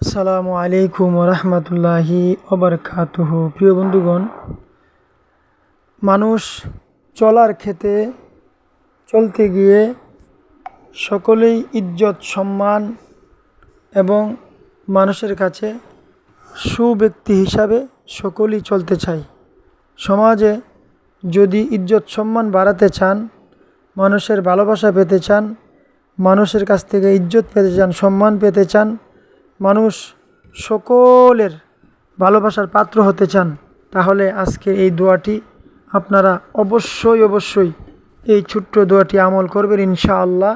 আসসালামু আলাইকুম রহমতুল্লাহি ওবরকাতুহ। প্রিয় বন্ধুগণ, মানুষ চলার ক্ষেত্রে চলতে গিয়ে সকলেই ইজ্জত, সম্মান এবং মানুষের কাছে সুব্যক্তি হিসাবে সকলেই চলতে চায়। সমাজে যদি ইজ্জত, সম্মান বাড়াতে চান, মানুষের ভালোবাসা পেতে চান, মানুষের কাছ থেকে ইজ্জত পেতে চান, সম্মান পেতে চান মানুষ সকলের ভালোবাসার পাত্র হতে চান, তাহলে আজকে এই দোয়াটি আপনারা অবশ্যই অবশ্যই এই ছোট্ট দোয়াটি আমল করবেন ইনশাআল্লাহ।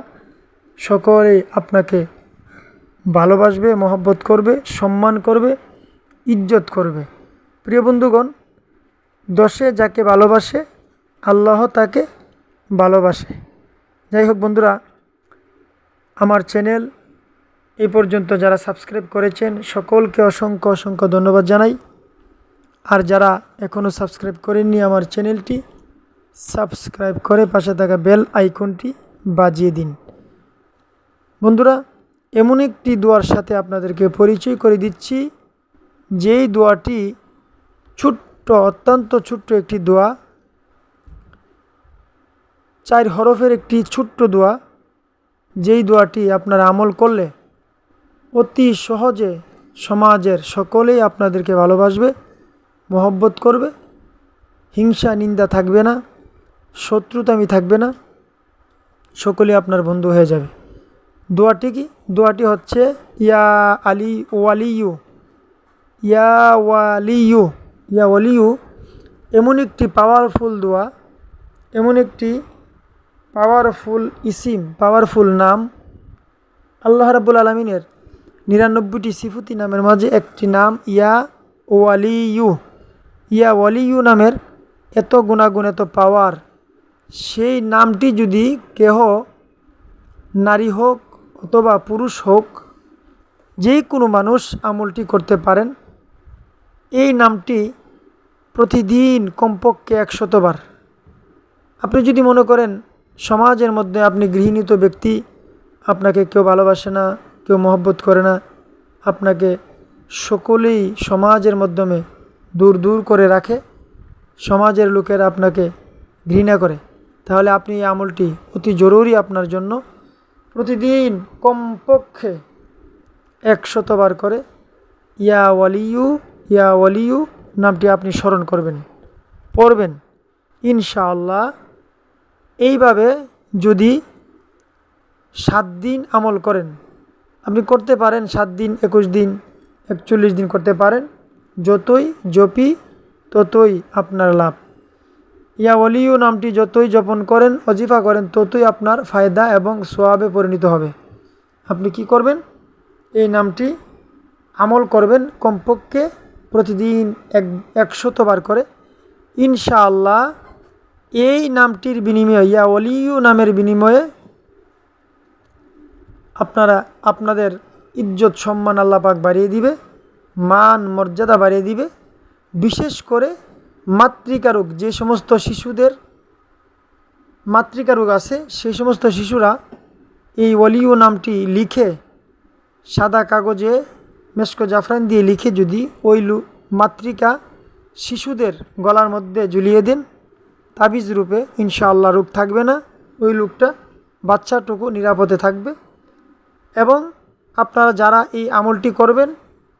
সকলে আপনাকে ভালোবাসবে, মহব্বত করবে, সম্মান করবে, ইজ্জত করবে। প্রিয় বন্ধুগণ দশে যাকে ভালোবাসে, আল্লাহ তাকে ভালোবাসে। যাই হোক বন্ধুরা, আমার চ্যানেল এই পর্যন্ত যারা সাবস্ক্রাইব করেছেন, সকলকে অসংখ্য অসংখ্য ধন্যবাদ জানাই। আর যারা এখনও সাবস্ক্রাইব করেননি আমার চ্যানেলটি, সাবস্ক্রাইব করে পাশে থাকা বেল আইকনটি বাজিয়ে দিন। বন্ধুরা, এমন একটি দোয়ার সাথে আপনাদেরকে পরিচয় করে দিচ্ছি। যেই দোয়াটি ছোট্ট, অত্যন্ত ছোট্ট একটি দোয়া। চার হরফের একটি ছোট্ট দোয়া। যেই দোয়াটি আপনারা আমল করলে অতি সহজে সমাজের সকলেই আপনাদেরকে ভালোবাসবে, মহব্বত করবে, হিংসা, নিন্দা থাকবে না, শত্রুতামি থাকবে না সকলে আপনার বন্ধু হয়ে যাবে। দোয়াটি কি? দোয়াটি হচ্ছে, ইয়া আলি ওয়ালিউ ইয়া ওয়ালিউ ইয়া ওয়ালিউ এমন একটি পাওয়ারফুল দোয়া, এমন একটি পাওয়ারফুল ইসিম পাওয়ারফুল নাম, আল্লাহ রাবুল আলমিনের নিরানব্বইটি সিফুতি নামের মাঝে একটি নাম, ইয়া ওয়ালিউ ইয়া ওয়ালিউ নামের এত গুণাগুণ, এত পাওয়ার সেই নামটি যদি কেহ নারী হোক অথবা পুরুষ হোক, যে কোনো মানুষ আমলটি করতে পারেন। এই নামটি প্রতিদিন কমপক্ষে একশতবার আপনি যদি মনে করেন, সমাজের মধ্যে আপনি গৃহীত ব্যক্তি, আপনাকে কেউ ভালোবাসে না কেউ মহব্বত করে না। আপনাকে সকলেই সমাজের মাধ্যমে দূর দূর করে রাখে। সমাজের লোকেরা আপনাকে ঘৃণা করে। তাহলে আপনি এই আমলটি অতি জরুরি আপনার জন্য। প্রতিদিন কমপক্ষে একশতবার করে ইয়া ওয়ালিউ ইয়া ওয়ালিউ নামটি আপনি স্মরণ করবেন, পড়বেন। ইনশাআল্লাহ এইভাবে যদি সাত দিন আমল করেন আপনি করতে পারেন সাত দিন, একুশ দিন, একচল্লিশ দিন করতে পারেন। যতই জপি, ততই আপনার লাভ। ইয়া অলিউ নামটি যতই জপন করেন, অজিফা করেন, ততই আপনার ফায়দা এবং সোয়াবে পরিণত হবে। আপনি কি করবেন? এই নামটি আমল করবেন কমপক্ষে প্রতিদিন এক একশতবার করে। ইনশাআল্লাহ, এই নামটির বিনিময়ে, ইয়া অলিউ নামের বিনিময়ে আপনারা আপনাদের ইজ্জত সম্মান আল্লাপাক বাড়িয়ে দিবে, মান মর্যাদা বাড়িয়ে দিবে। বিশেষ করে মাতৃকা রোগ, যে সমস্ত শিশুদের মাতৃকা রোগ আছে, সেই সমস্ত শিশুরা এই অলিও নামটি লিখে, সাদা কাগজে মেস্কো জাফরান দিয়ে লিখে যদি ওই মাতৃকা শিশুদের গলার মধ্যে ঝুলিয়ে দেন, তাবিজ রূপে ইনশাআল্লাহ রোগ থাকবে না। ওই লোকটা বাচ্চাটুকু নিরাপদে থাকবে। এবং আপনারা যারা এই আমলটি করবেন,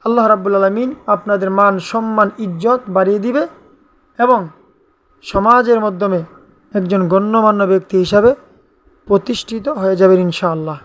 আল্লাহ রাব্বুল আলমিন আপনাদের মান, সম্মান, ইজ্জত বাড়িয়ে দিবে এবং সমাজের মাধ্যমে একজন গণ্যমান্য ব্যক্তি হিসাবে প্রতিষ্ঠিত হয়ে যাবেন ইনশাআল্লাহ।